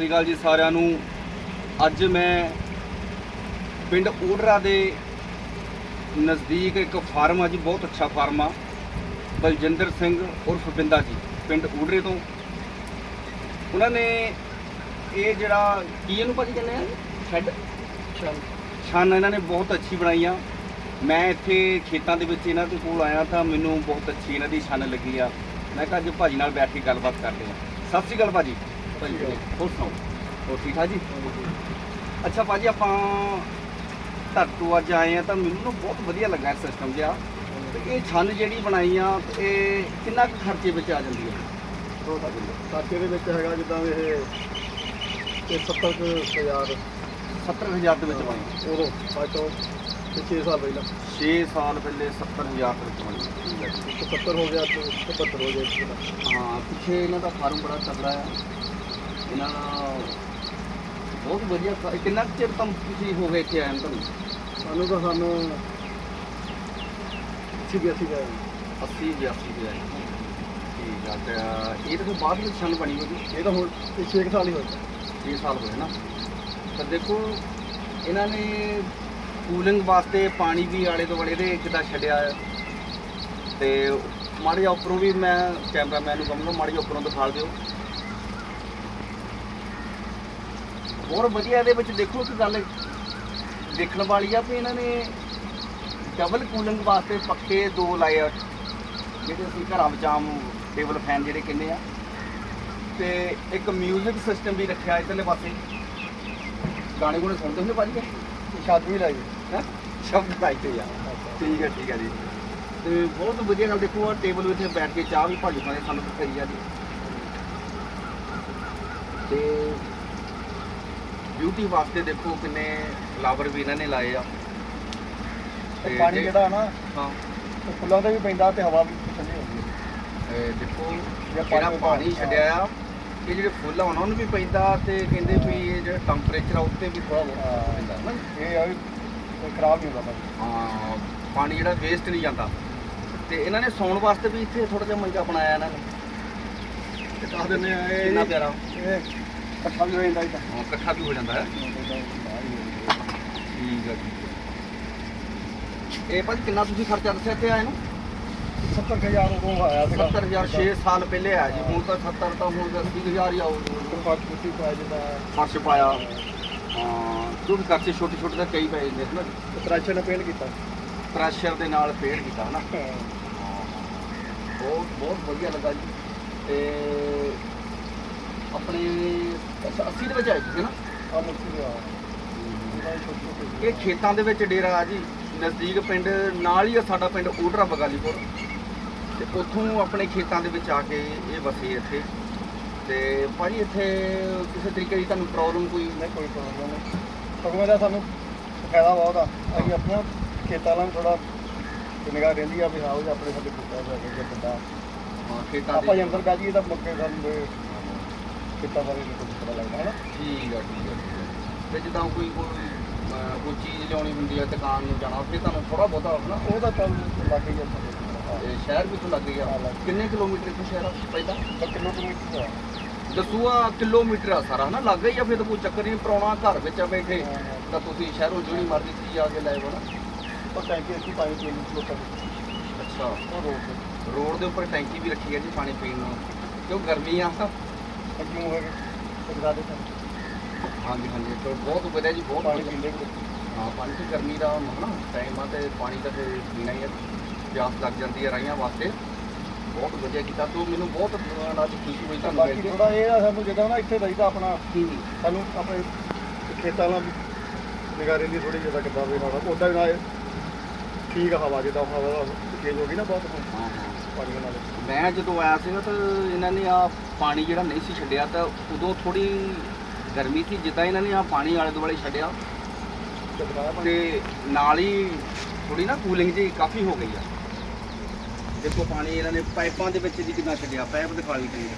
ਸ੍ਰੀ ਅਕਾਲ ਜੀ ਸਾਰਿਆਂ ਨੂੰ। ਅੱਜ ਮੈਂ ਪਿੰਡ ਓਡਰਾ ਦੇ ਨਜ਼ਦੀਕ ਇੱਕ ਫਾਰਮ ਆ ਜੀ ਬਹੁਤ ਅੱਛਾ ਫਾਰਮ ਆ। ਬਲਜਿੰਦਰ ਸਿੰਘ ਉਰਫ ਬਿੰਦਾ ਜੀ ਪਿੰਡ ਓਡਰੇ ਤੋਂ। ਉਹਨਾਂ ਨੇ ਇਹ ਜਿਹੜਾ ਕੀ ਇਹਨੂੰ ਭਾਜੀ ਕਹਿੰਦੇ ਆ? ਸ਼ੈੱਡ ਛਾਨ ਇਹਨਾਂ ਨੇ ਬਹੁਤ ਅੱਛੀ ਬਣਾਈ ਆ। ਮੈਂ ਇੱਥੇ ਖੇਤਾਂ ਦੇ ਵਿੱਚ ਇਹਨਾਂ ਦੇ ਕੋਲ ਆਇਆ ਤਾਂ ਮੈਨੂੰ ਬਹੁਤ ਅੱਛੀ ਇਹਨਾਂ ਦੀ ਛਾਨ ਲੱਗੀ ਆ। ਮੈਂ ਕਿਹਾ ਅੱਜ ਭਾਜੀ ਨਾਲ ਬੈਠ ਕੇ ਗੱਲਬਾਤ ਕਰਦੇ ਆ। ਸਤਿ ਸ਼੍ਰੀ ਅਕਾਲ ਭਾਜੀ। ਭਾਜੀ ਹੋਰ ਸੁਣਾਓ? ਹੋਰ ਠੀਕ ਠਾਕ ਜੀ? ਅੱਛਾ ਭਾਜੀ ਆਪਾਂ ਤੁਹਾਡੇ ਤੋਂ ਅੱਜ ਆਏ ਆ ਤਾਂ ਮੈਨੂੰ ਨਾ ਬਹੁਤ ਵਧੀਆ ਲੱਗਾ ਸਿਸਟਮ ਜਿਹਾ। ਤੇ ਇਹ ਛੰਨ ਜਿਹੜੀ ਬਣਾਈ ਆ ਤੇ ਇਹ ਕਿੰਨਾ ਕੁ ਖਰਚੇ ਵਿੱਚ ਆ ਜਾਂਦੀ ਹੈ? ਸਾਕੇ ਦੇ ਵਿੱਚ ਹੈਗਾ ਜਿੱਦਾਂ ਵੀ ਇਹ ਇਹ 70 ਕੁ ਹਜ਼ਾਰ। 70000 ਦੇ ਵਿੱਚ ਬਣੀ ਉਦੋਂ ਅੱਜ ਤੋਂ 6 ਸਾਲ ਪਹਿਲਾਂ। 6 ਸਾਲ ਪਹਿਲੇ 70000 ਦੇ ਵਿੱਚ ਬਣੀ। ਠੀਕ ਹੈ ਜੀ। 70 ਹੋ ਗਿਆ ਤੇ 77 ਹੋ ਗਿਆ। ਹਾਂ ਪਿੱਛੇ ਇਹਨਾਂ ਦਾ ਫਾਰਮ ਬੜਾ ਤਗੜਾ ਆ। ਦਾ ਬਹੁਤ ਵਧੀਆ ਕਿੰਨਾ ਕੁ ਚਿਰ ਤੁਮ ਤੁਸੀਂ ਹੋ ਗਏ ਇੱਥੇ ਆਏ ਨੂੰ ਤੁਹਾਨੂੰ? ਸਾਨੂੰ ਤਾਂ ਸਾਨੂੰ 80 82 ਦਾ 80 82 ਦੇ ਆਏ। ਠੀਕ ਆ ਤੇ ਇਹ ਤਾਂ ਫਿਰ ਬਾਅਦ ਵਿੱਚ ਛੰਨ ਬਣੀ ਹੋਈ ਇਹ ਤਾਂ ਹੁਣ 6 ਸਾਲ ਹੀ ਹੋਇਆ 6 ਸਾਲ ਹੋਏ ਨਾ ਤਾਂ ਦੇਖੋ ਇਹਨਾਂ ਨੇ ਕੂਲਿੰਗ ਵਾਸਤੇ ਪਾਣੀ ਵੀ ਆਲੇ ਦੁਆਲੇ ਦੇ ਜਿੱਦਾਂ ਛੱਡਿਆ ਹੈ ਤੇ ਮਾੜੇ ਉੱਪਰੋਂ ਵੀ ਮੈਂ ਕੈਮਰਾਮੈਨ ਨੂੰ ਕਹੂੰਗਾ ਮਾੜੇ ਉੱਪਰੋਂ ਦਿਖਾ ਦਿਓ। ਹੋਰ ਵਧੀਆ ਇਹਦੇ ਵਿੱਚ ਦੇਖੋ ਕਿ ਗੱਲ ਦੇਖਣ ਵਾਲੀ ਆ ਵੀ ਇਹਨਾਂ ਨੇ ਡਬਲ ਕੂਲਿੰਗ ਵਾਸਤੇ ਪੱਕੇ ਦੋ ਲਾਏ ਆ ਜਿਹੜੇ ਅਸੀਂ ਘਰਾਂ ਵਿੱਚ ਆਮ ਟੇਬਲ ਫੈਨ ਜਿਹੜੇ ਕਹਿੰਦੇ ਆ। ਤੇ ਇੱਕ 뮤직 ਸਿਸਟਮ ਵੀ ਰੱਖਿਆ ਇਧਰਲੇ ਪਾਸੇ। ਗਾਣੇ ਗੁਣੇ ਸੁਣਦੇ ਹੁੰਦੇ ਭਾਜੀ? ਸ਼ਾਦੀ ਵੀ ਲਾਈ ਹੈਂ? ਸ਼ਬਦ ਲਾਈਕ ਤੇ ਆ ਠੀਕ ਹੈ ਠੀਕ ਹੈ ਜੀ। ਤੇ ਬਹੁਤ ਵਧੀਆ ਗੱਲ ਦੇਖੋ ਆ ਟੇਬਲ ਉੱਤੇ ਬੈਠ ਕੇ ਚਾਹ ਵੀ ਭਾਜੀ ਪਾਣੇ ਸਾਨੂੰ ਦਿਖਾਈ ਆ ਜੀ। ਤੇ ਬਿਊਟੀ ਵਾਸਤੇ ਦੇਖੋ ਕਿੰਨੇ ਫਲਾਵਰ ਵੀ ਇਹਨਾਂ ਨੇ ਲਾਏ ਆ। ਤੇ ਪਾਣੀ ਜਿਹੜਾ ਨਾ ਹਾਂ। ਉਹ ਫੁੱਲਾਂ ਤੇ ਵੀ ਪੈਂਦਾ ਤੇ ਹਵਾ ਵੀ ਠੰਡੀ ਹੁੰਦੀ। ਹੈ ਇਹ ਦੇਖੋ ਜਿਹੜਾ ਪਾਣੀ ਛੱਡਿਆ ਆ ਇਹ ਜਿਹੜੇ ਫੁੱਲ ਆ ਉਹਨਾਂ ਨੂੰ ਵੀ ਪੈਂਦਾ ਤੇ ਕਹਿੰਦੇ ਵੀ ਇਹ ਜਿਹੜਾ ਟੈਂਪਰੇਚਰ ਆ ਉੱਤੇ ਵੀ ਥੋੜਾ ਬਹੁਤ ਪੈਂਦਾ ਨਾ। ਇਹ ਆ ਖਰਾਬ ਨਹੀਂ ਹੁੰਦਾ ਹਾਂ ਪਾਣੀ ਜਿਹੜਾ ਵੇਸਟ ਨਹੀਂ ਜਾਂਦਾ। ਤੇ ਇਹਨਾਂ ਨੇ ਸੌਣ ਵਾਸਤੇ ਵੀ ਇੱਥੇ ਥੋੜਾ ਜਿਹਾ ਮੰਜਾ ਬਣਾਇਆ ਇਹਨਾਂ ਨੇ। ਤੇ ਦੱਸ ਦਿੰਦੇ ਆ ਇਹ ਕਿੰਨਾ ਪਿਆਰਾ। ਇਹ ਇਕੱਠਾ ਵੀ ਹੋ ਜਾਂਦਾ ਇਹਦਾ ਹਾਂ, ਇਕੱਠਾ ਵੀ ਹੋ ਜਾਂਦਾ ਹੈ। ਠੀਕ ਹੈ ਹੈ। ਇਹ ਭਾਜੀ ਕਿੰਨਾ ਤੁਸੀਂ ਖਰਚਾ ਦੱਸਿਆ ਇੱਥੇ ਆਏ ਨੂੰ? 70000 ਉਦੋਂ ਆਇਆ ਸੀਗਾ। 70000 6 ਸਾਲ ਪਹਿਲੇ ਆਇਆ ਜੀ। ਹੁਣ ਤਾਂ 70 ਤਾਂ ਹੁਣ ਤਾਂ 80000 ਹੀ ਆਉ ਫ਼ਰਕ ਕੁੱਤੀ ਪਾਇਆ ਜਿੱਦਾਂ। ਫਰਸ਼ ਪਾਇਆ। ਹਾਂ ਜੋ ਵੀ ਖਰਚੇ ਛੋਟੇ ਛੋਟੇ ਤਾਂ ਕਈ ਪਏ ਨੇ ਨਾ। ਤਰਾਸ਼ੇ ਨਾਲ ਪੇਂਟ ਕੀਤਾ। ਪ੍ਰੈਸ਼ਰ ਦੇ ਨਾਲ ਪੇੜ ਕੀਤਾ ਹਨਾ। ਬਹੁਤ ਬਹੁਤ ਵਧੀਆ ਲੱਗਾ ਜੀ। ਤੇ ਆਪਣੇ ਅੱਛਾ 80 ਦੇ ਵਿੱਚ ਆਏ ਸੀ ਨਾ? ਆ ਮੁਕਤੀ ਦੇ ਆ ਇਹਨਾਂ ਦੀ ਛੋਟੀ ਛੋਟੀ ਇਹ ਖੇਤਾਂ ਦੇ ਵਿੱਚ ਡੇਰਾ ਆ ਜੀ ਨਜ਼ਦੀਕ ਪਿੰਡ ਨਾਲ ਹੀ ਆ ਸਾਡਾ ਪਿੰਡ ਓਡਰਾ ਬਗਾਲੀਪੁਰ। ਤੇ ਉੱਥੋਂ ਆਪਣੇ ਖੇਤਾਂ ਦੇ ਵਿੱਚ ਆ ਕੇ ਇਹ ਵਸੇ ਇੱਥੇ। ਤੇ ਭਾਜੀ ਇੱਥੇ ਕਿਸੇ ਤਰੀਕੇ ਦੀ ਤੁਹਾਨੂੰ ਪ੍ਰੋਬਲਮ ਕੋਈ? ਨਹੀਂ ਕੋਈ ਪ੍ਰੋਬਲਮ ਨਹੀਂ। ਸਗੋਂ ਇਹਦਾ ਸਾਨੂੰ ਫਾਇਦਾ ਬਹੁਤ ਆ। ਅਸੀਂ ਆਪਣਾ ਖੇਤਾਂ ਨਾਲ ਥੋੜਾ ਨਿਗਾਹ ਰਹਿੰਦੀ ਆ ਵੀ ਹਾਂ ਉਹ ਆਪਣੇ ਸਾਡੇ ਖੇਤਾਂ ਦਾ ਕਿੱਦਾਂ ਖੇਤਾਂ ਆਪਾਂ ਜੇ ਦੇ ਅੰਦਰ ਬਹਿ ਜਾਈਏ ਤਾਂ ਮੁੱਕੇ ਸਾਨੂੰ ਖੇਤਾਂ ਬਾਰੇ ਨਹੀਂ ਕੁਝ ਪਤਾ ਲੱਗਦਾ ਹੈ ਨਾ ਠੀਕ ਆ ਠੀਕ ਆ ਠੀਕ ਆ। ਤੇ ਜਿੱਦਾਂ ਕੋਈ ਕੋਈ ਅਹ, ਕੋਈ ਚੀਜ਼ ਲਿਆਉਣੀ ਹੁੰਦੀ ਹੈ ਦੁਕਾਨ ਨੂੰ ਜਾਣਾ ਉੱਥੇ ਤੁਹਾਨੂੰ ਥੋੜਾ ਬਹੁਤਾ ਆਪਣਾ ਉਹ ਤਾਂ ਚੱਲ ਲੱਗ ਹੀ ਜਾਂਦਾ। ਇਹ ਸ਼ਹਿਰ ਲੱਗ ਗਿਆ। ਹਾਂ, ਲੱਗ ਗਿਆ। ਕਿੰਨੇ ਕਿਲੋਮੀਟਰ ਇੱਥੋਂ ਸ਼ਹਿਰ ਆ ਪਹਿਲਾਂ ਕਿਲੋ ਕਿਲੋਮੀਟਰ ਆ। ਦਸੂਆ ਕਿਲੋਮੀਟਰ ਆ ਸਾਰਾ ਹਨਾ? ਲੱਗ ਹੀ ਆ ਫਿਰ ਤਾਂ ਕੋਈ ਚੱਕਰ ਨਹੀਂ ਪ੍ਰਾਹੁਣਾ ਘਰ ਵਿੱਚ ਆ ਬੈਠੇ। ਤਾਂ ਤੁਸੀਂ ਸ਼ਹਿਰੋਂ ਜਿਹੜੀ ਮਰਜ਼ੀ ਚੀਜ਼ ਆ ਕੇ ਲੈ ਆਓ ਨਾ ਉਹ ਟੈਂਕੀ ਅਸੀਂ ਪਾਣੀ ਪੀਣ ਨੂੰ ਲੋਕਾਂ ਨੂੰ ਅੱਛਾ। ਉਹ ਰੋਡ ਤੇ। ਰੋਡ ਦੇ ਉੱਪਰ ਟੈਂਕੀ ਵੀ ਰੱਖੀ ਹੈ ਜੀ ਪਾਣੀ ਪੀਣ ਨੂੰ। ਕਿਉਂ ਗਰਮੀ ਆ? ਅੱਗੇ ਹੋ ਗਏ ਦਿਖਾ ਦੇ ਸਾਨੂੰ। ਹਾਂਜੀ ਹਾਂਜੀ ਤੇ ਬਹੁਤ ਵਧੀਆ ਜੀ ਬਹੁਤ ਪਾਣੀ ਵਧੀਆ। ਪੀਂਦੇ ਵੀ ਹਾਂ ਪਾਣੀ ਤੇ ਗਰਮੀ ਦਾ ਹਨਾ ਟਾਈਮ ਆ ਤੇ ਪਾਣੀ ਤਾਂ ਫਿਰ ਪੀਣਾ ਹੀ ਹੈ ਪਿਆਸ ਲੱਗ ਜਾਂਦੀ ਹੈ ਰਾਈਆਂ ਵਾਸਤੇ। ਬਹੁਤ ਵਧੀਆ ਕੀਤਾ ਤੂੰ ਮੈਨੂੰ ਬਹੁਤ ਅੱਜ ਖੁਸ਼ੀ ਹੋਈ ਤੁਹਾਨੂੰ ਬਾਕੀ ਮਿਲ ਕੇ। ਥੋੜਾ ਇਹ ਆ ਸਾਨੂੰ ਜਿੱਦਾਂ ਨਾ ਇੱਥੇ ਰਹੀਦਾ ਆਪਣਾ ਹੂੰ। ਸਾਨੂੰ ਆਪਣੇ ਖੇਤਾਂ ਨਾਲ ਨਿਗਾਹ ਰਹਿੰਦੀ ਥੋੜੀ ਜਿਹਾ ਕਿੱਦਾਂ ਵੀ ਨਾਲ। ਉਦਾਂ ਵੀ ਨਾ ਇਹ ਠੀਕ ਆ ਹਵਾ ਜਿੱਦਾਂ ਹਵਾ ਚੇਂਜ ਹੋ ਗਈ ਨਾ ਬਹੁਤ। ਹੁਣ ਹਾਂ ਹਾਂ। ਪਾਣੀ ਮੈਂ ਜਦੋਂ ਆਇਆ ਸੀਗਾ ਤਾਂ ਇਹਨਾਂ ਨੇ ਆ ਪਾਣੀ ਜਿਹੜਾ ਨਹੀਂ ਸੀ ਛੱਡਿਆ ਤਾਂ ਉਦੋਂ ਥੋੜੀ ਗਰਮੀ ਸੀ ਜਿੱਦਾਂ ਇਹਨਾਂ ਨੇ ਆ ਪਾਣੀ ਆਲੇ ਦੁਆਲੇ ਛੱਡਿਆ। ਪਾਣੀ। ਤੇ ਨਾਲ ਹੀ ਥੋੜੀ ਨਾ ਕੂਲਿੰਗ ਜੀ ਕਾਫੀ ਹੋ ਗਈ ਆ। ਦੇਖੋ ਪਾਣੀ ਇਹਨਾਂ ਨੇ ਪਾਈਪਾਂ ਦੇ ਵਿੱਚ ਜੀ ਕਿੰਨਾ ਛੱਡਿਆ ਪਾਈਪ ਦਿਖਾ ਲਈ ਕਰੀ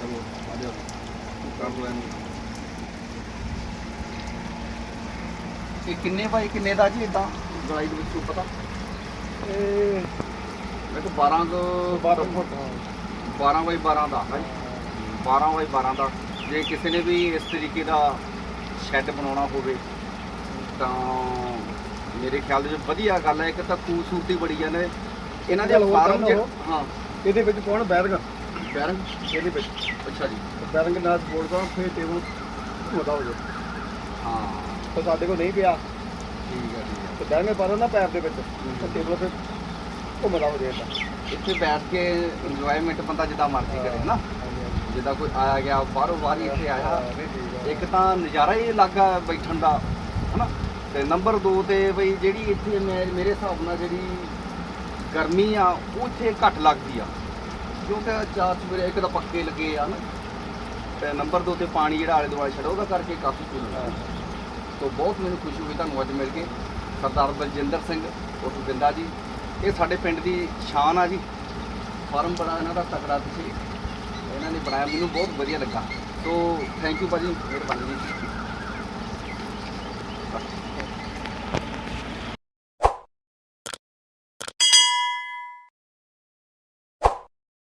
ਚਲੋ ਇਹ ਕਿੰਨੇ ਬਾਈ ਕਿੰਨੇ ਦਾ ਜੀ ਇਦਾਂ ਗਲਾਈ ਦੇ ਵਿੱਚ ਪਤਾ? ਇਹ ਮੈਂ ਤਾਂ 12 ਕੁ 12 ਫੁੱਟ। ਹਾਂ। 12 ਬਾਈ 12 ਦਾ ਹੈ। 12 ਬਾਈ 12 ਦਾ। ਜੇ ਕਿਸੇ ਨੇ ਵੀ ਇਸ ਤਰੀਕੇ ਦਾ ਸ਼ੈੱਡ ਬਣਾਉਣਾ ਹੋਵੇ ਤਾਂ ਮੇਰੇ ਖਿਆਲ ਦੇ ਵਿੱਚ ਵਧੀਆ ਗੱਲ ਹੈ। ਇੱਕ ਤਾਂ ਖੂਬਸੂਰਤੀ ਬੜੀ ਨੇ। ਇਹਨਾਂ ਦੇ ਫਾਰਮ। ਹਾਂ। ਇਹਦੇ ਵਿੱਚ ਪਾਉਣ ਬੈਰਗ? ਬੈਰੰਗ? ਇਹਦੇ ਵਿੱਚ। ਅੱਛਾ ਜੀ। ਬੈਰਗ ਨਾਲ ਬੋਲਦਾ ਫਿਰ ਟੇਬਲ ਘੁੰਮਦਾ ਹੋ ਜਾ ਹਾਂ। ਤਾਂ ਸਾਡੇ ਕੋਲ ਨਹੀਂ ਪਿਆ। ਠੀਕ ਹੈ ਠੀਕ ਹੈ। ਤੇ ਬੈਰਗ ਪਾ ਦਿੰਦਾ ਪੈਰ ਦੇ ਵਿੱਚ। ਤਾਂ ਟੇਬਲ ਤੇ ਘੁੰਮਦਾ ਹੋ ਜਾਏਗਾ ਇੱਥੇ ਬੈਠ ਕੇ ਇੰਜੋਇਮੈਂਟ ਬੰਦਾ ਜਿੱਦਾਂ ਮਰਜ਼ੀ ਕਰੇ ਨਾ? ਜਿੱਦਾਂ ਕੋਈ ਆਇਆ ਗਿਆ ਬਾਹਰੋਂ ਬਾਹਰ ਹੀ ਇੱਥੇ ਆਇਆ। ਇੱਕ ਤਾਂ ਨਜ਼ਾਰਾ ਹੀ ਅਲੱਗ ਆ ਬੈਠਣ ਦਾ ਹਨਾ ਤੇ ਨੰਬਰ 2 ਤੇ ਬਈ ਜਿਹੜੀ ਇੱਥੇ ਮੈਂ ਮੇਰੇ ਹਿਸਾਬ ਨਾਲ ਜਿਹੜੀ ਗਰਮੀ ਆ ਉਹ ਇੱਥੇ ਘੱਟ ਲੱਗਦੀ ਆ। ਕਿਉਂਕਿ ਚਾਰ ਸਵੇਰੇ ਇੱਕ ਤਾਂ ਪੱਕੇ ਲੱਗੇ ਆ। ਨਾ ਤੇ ਨੰਬਰ ਦੋ ਤੇ ਪਾਣੀ ਜਿਹੜਾ ਆਲੇ ਦੁਆਲੇ ਛੱਡੋ, ਉਹਦਾ ਕਰਕੇ ਕਾਫੀ ਕੂਲ ਹੈ ਤੋ ਬਹੁਤ ਮੈਨੂੰ ਖੁਸ਼ੀ ਹੋਈ, ਤੁਹਾਨੂੰ ਅੱਜ ਮਿਲ ਕੇ। ਸਰਦਾਰ ਬਲਜਿੰਦਰ ਸਿੰਘ ਉਰਫ ਬਿੰਦਾ ਜੀ, ਇਹ ਸਾਡੇ ਪਿੰਡ ਦੀ ਸ਼ਾਨ ਆ ਜੀ। ਫਾਰਮ ਬੜਾ ਇਹਨਾਂ ਦਾ ਤਕੜਾ ਤੁਸੀਂ ਇਹਨਾਂ ਨੇ ਬਣਾਇਆ, ਮੈਨੂੰ ਬਹੁਤ ਵਧੀਆ ਲੱਗਾ। ਸੋ ਥੈਂਕ ਯੂ ਭਾਜੀ, ਮਿਹਰਬਾਨੀ ਜੀ।